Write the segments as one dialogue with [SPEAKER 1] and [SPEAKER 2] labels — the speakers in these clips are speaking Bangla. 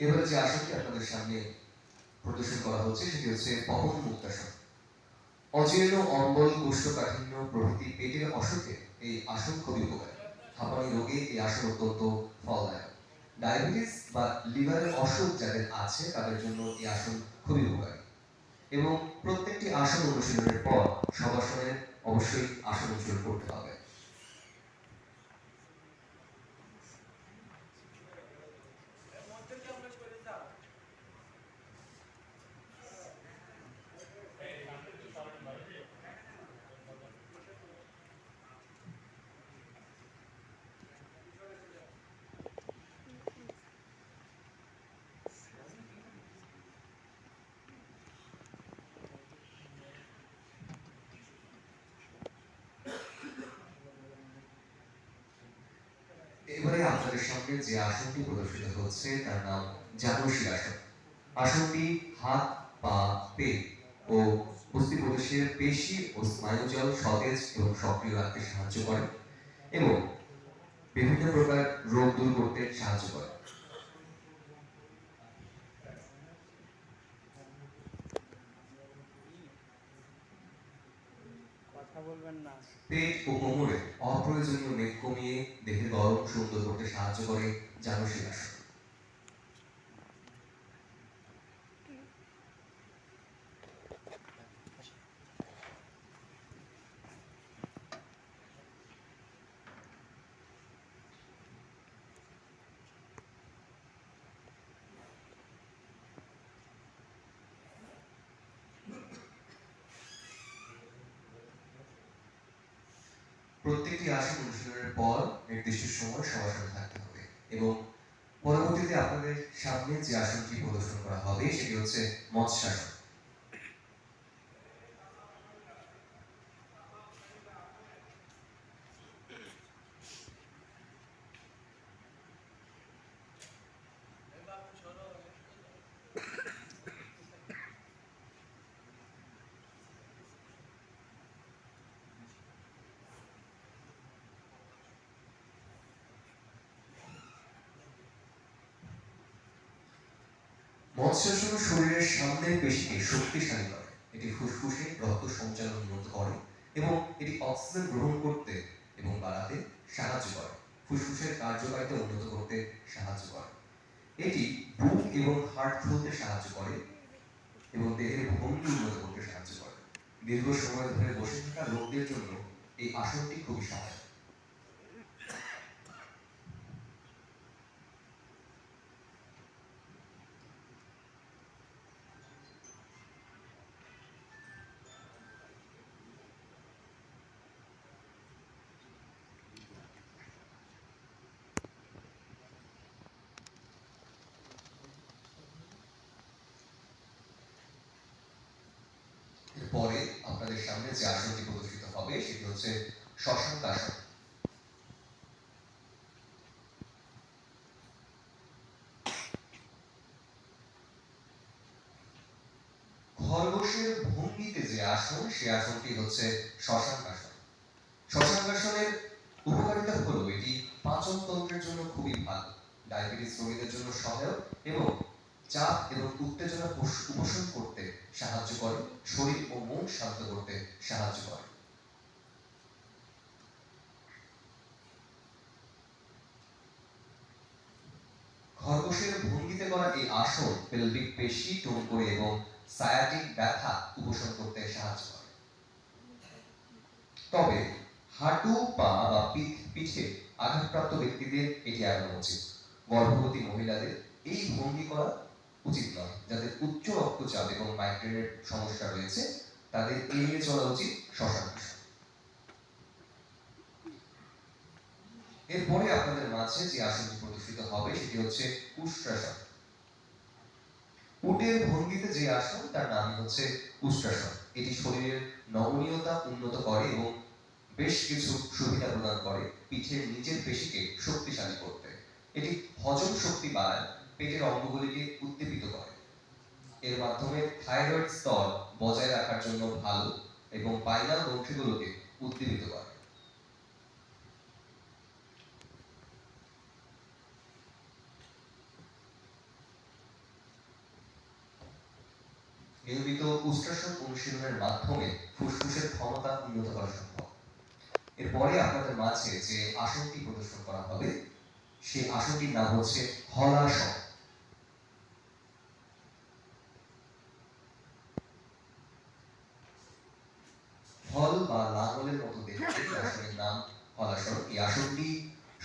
[SPEAKER 1] এবারে যে আসনটি আপনাদের সামনে প্রদর্শন করা হচ্ছে, সেটি হচ্ছে পবন মুক্তাসন। অজীর্ণ, অম্বল, কোষ্ঠকাঠিন্য প্রভৃতি পেটের অসুখে এই আসন খুবই উপকারী। হাঁপানি রোগে এই আসন অত্যন্ত ফলদায়ক। ডায়াবেটিস বা লিভারের অসুখ যাদের আছে, তাদের জন্য এই আসন খুবই উপকারী। এবং প্রত্যেকটি আসন অনুশীলনের পর সবাসনের অবশ্যই আসন অনুশীলন করতে হবে এবারে আপনাদের সামনে যে আসনটি প্রদর্শিত হচ্ছে, তার নাম জানসী আসন। আসনটি হাত, পা পেট ও অস্থি প্রদেশের পেশি ও স্নায়ুজল সতেজ এবং সক্রিয় রাখতে সাহায্য করে এবং বিভিন্ন প্রকার রোগ দূর করতে সাহায্য করে। পেট ও কোমরে অপ্রয়োজনীয় মেদ কমিয়ে দেহের গরম সুন্দর করতে সাহায্য করে জানসী আসন প্রত্যেকটি আসন অনুশীলনের পর নির্দিষ্ট সময় সমাসনে থাকতে হবে। এবং পরবর্তীতে আপনাদের সামনে যে আসনটি প্রদর্শন করা হবে, সেটি হচ্ছে মৎস্যাসন মৎস্যাসন শরীরের সামনের পেশিকে শক্তিশালী করে। এটি ফুসফুসে রক্ত সঞ্চালন উন্নত করে এবং এটি অক্সিজেন গ্রহণ করতে এবং বাড়াতে সাহায্য করে। ফুসফুসের কার্যকারিতা উন্নত করতে সাহায্য করে। এটি বুক এবং হার্ট খুলতে সাহায্য করে এবং দেহের ভঙ্গি উন্নত করতে সাহায্য করে। দীর্ঘ সময় ধরে বসে থাকা লোকদের জন্য এই আসনটি খুবই সহায়ক এরপরে সামনে যে আসনটি প্রদর্শিত হবে, সেটি হচ্ছে শশাঙ্ক আসন খরগোশের ভঙ্গিতে যে আসন, সে আসনটি হচ্ছে শশাঙ্ক আসন শশাঙ্ক আসনের উপকারিতা হলো, এটি পাচন তন্ত্রের জন্য খুবই ভালো, ডায়াবেটিস রোগীদের জন্য সহায়ক এবং চাপ এবং উত্তেজনা উপশ- উপশম করতে সাহায্য করে, শরীর ও মন শান্ত করতে সাহায্য করে। খরগোশের ভঙ্গিতে করা এই আসন পেলভিক পেশি টোন করে এবং সায়াটিক ব্যথা উপশম করতে সাহায্য করে। তবে হাঁটু, পা বা পিঠ, পিঠে আঘাতপ্রাপ্ত ব্যক্তিদের এটি এড়ানো উচিত। গর্ভবতী মহিলাদের এই ভঙ্গি করা উচিত নয়। যাদের উচ্চ রক্তচাপ এবং মাইগ্রেনের সমস্যা রয়েছে, তাদের এড়িয়ে চলা উচিত আসন। এরপরে আপনাদের মাঝে যে আসনটি প্রদর্শিত হবে, সেটি হচ্ছে উষ্ট্রাসন। উটের ভঙ্গিতে যে আসন, তার নাম হচ্ছে উষ্ট্রাসন। এটি শরীরের নমনীয়তা উন্নত করে এবং বেশ কিছু সুবিধা প্রদান করে, পিঠের নিচের পেশিকে শক্তিশালী করতে। এটি হজম শক্তি বাড়ায় পেটের অঙ্গগুলিকে উদ্দীপিত করে। এর মাধ্যমে থাইরয়েড স্তর বজায় রাখার জন্য ভালো এবং পাইনাল গ্রন্থিগুলোকে উদ্দীপিত করে। নিয়মিত উষ্ট্রাসন অনুশীলনের মাধ্যমে ফুসফুসের ক্ষমতা উন্নত করা সম্ভব। এরপরে আপনাদের মাঝে যে আসনটি প্রদর্শন করা হবে, সেই আসনটির নাম হচ্ছে হলাসন হল বা লাঙলের মতো দেখতে এই আসনের নাম হলাসন এই আসনটি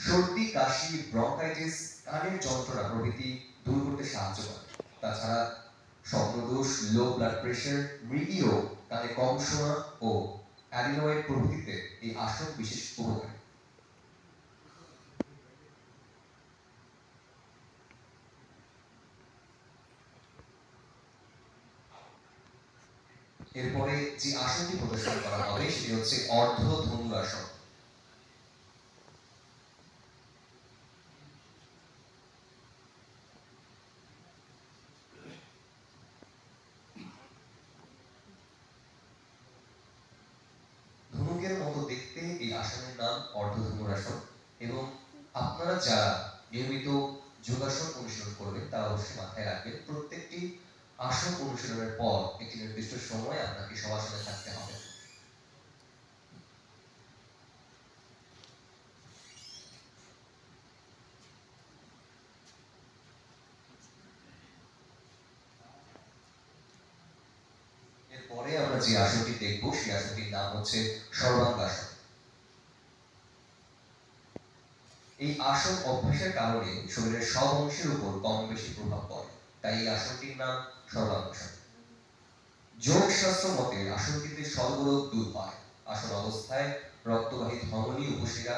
[SPEAKER 1] সর্দি, কাশি ব্রঙ্কাইটিস কানের যন্ত্রণা প্রভৃতি দূর করতে সাহায্য করে। তাছাড়া স্বপ্নদোষ, লো ব্লাড প্রেশার মৃগী রোগ কানে কম শোনা ও অ্যাডিনয়েড প্রভৃতিতে এই আসন বিশেষ উপকারী। এরপরে যে আসনটি প্রদর্শন করা হবে, সেটি হচ্ছে অর্ধ ধনুরাসন ধনুকের মতো দেখতে এই আসনের নাম অর্ধ ধনুরাসন এবং আপনারা যারা নিয়মিত যোগাসন অনুশীলন করবেন, তারা অবশ্যই মাথায় রাখবেন, প্রত্যেকটি আসন অনুশীলনের পর একটি নির্দিষ্ট সময় আপনাকে সবাসনে থাকতে হবে। এরপরে আমরা যে আসনটি দেখব, সেই আসনটির নাম হচ্ছে সর্বাঙ্গাসন এই আসন অভ্যাসের কারণে শরীরের সব অংশের উপর কম বেশি প্রভাব পড়ে, তাই এই আসনটির নাম সর্বাঙ্গসন যোগ শাস্ত্র মতে আসনটিতে সর্বরোগ দূর হয় আসন অবস্থায় রক্তবাহী ধমনী উপশিরা